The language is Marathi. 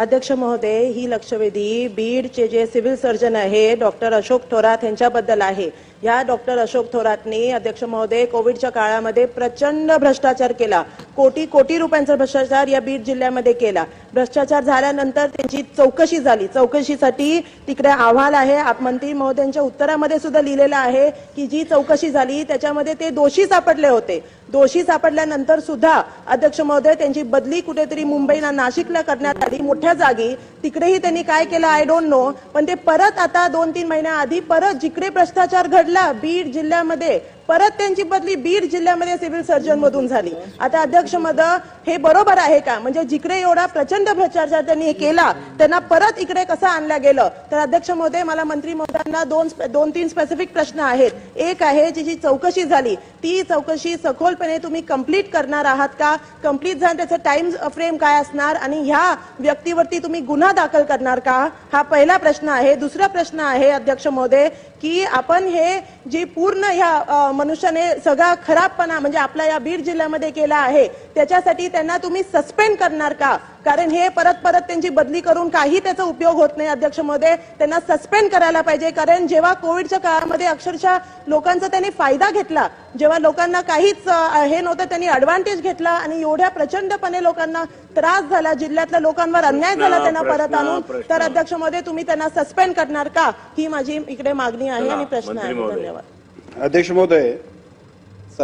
अध्यक्ष महोदय ही लक्षवेधी बीडचे जे सिव्हिल सर्जन आहे डॉक्टर अशोक थोरात यांच्याबद्दल आहे. या डॉक्टर अशोक थोरातनी अध्यक्ष महोदय कोविडच्या काळामध्ये प्रचंड भ्रष्टाचार केला. कोटी कोटी रुपयांचा भ्रष्टाचार या बीड जिल्ह्यामध्ये केला. भ्रष्टाचार झाल्यानंतर त्यांची चौकशी झाली. चौकशीसाठी तिकडे अहवाल आहे. आपमंत्री महोदयांच्या उत्तरामध्ये सुद्धा लिहिलेलं आहे की जी चौकशी झाली त्याच्यामध्ये ते दोषी सापडले होते. दोषी सापडल्यानंतर सुद्धा अध्यक्ष महोदय त्यांची बदली कुठेतरी मुंबईला नाशिकला करण्यात आली मोठ्या जागी तिकडेही त्यांनी काय केलं आय डोंट नो पण ते परत आता दोन तीन महिन्याआधी परत जिकडे भ्रष्टाचार घडला बीड जिल्ह्यामध्ये परत त्यांची बदली बीड जिल्ह्यामध्ये सिव्हिल सर्जन मधून झाली. आता अध्यक्ष मद हे बरोबर आहे का? म्हणजे जिकडे एवढा प्रचंड भ्रष्टाचार त्यांनी केला त्यांना परत इकडे कसं आणलं गेलं? तर अध्यक्ष महोदय मला मंत्री महोदयांना दोन दोन तीन स्पेसिफिक प्रश्न आहेत. एक आहे जी जी चौकशी झाली ती चौकशी सखोलपणे तुम्ही कंप्लीट करणार आहात का? कंप्लीट झालं त्याचा टाइम फ्रेम काय असणार? आणि ह्या व्यक्तीवरती तुम्ही गुन्हा दाखल करणार का? हा पहिला प्रश्न आहे. दुसरा प्रश्न आहे अध्यक्ष महोदय की आपण हे जी पूर्ण ह्या मनुष्याने सगळा खराबपणा म्हणजे आपल्या या बीड जिल्ह्यामध्ये केला आहे त्याच्यासाठी त्यांना तुम्ही सस्पेंड करणार का? कारण हे परत परत त्यांची बदली करून काही त्याचा उपयोग होत नाही अध्यक्ष महोदय त्यांना सस्पेंड करायला पाहिजे. कारण जेव्हा कोविडच्या काळामध्ये अक्षरशः लोकांचा त्यांनी फायदा घेतला जेव्हा लोकांना काहीच हे नव्हतं त्यांनी ऍडव्हान्टेज घेतला आणि एवढ्या प्रचंडपणे लोकांना त्रास झाला जिल्ह्यातल्या लोकांवर अन्याय झाला त्यांना परत आणून. तर अध्यक्ष महोदय तुम्ही त्यांना सस्पेंड करणार का? ही माझी इकडे मागणी आहे आणि प्रश्न आहे. धन्यवाद. अध्यक्ष महोदय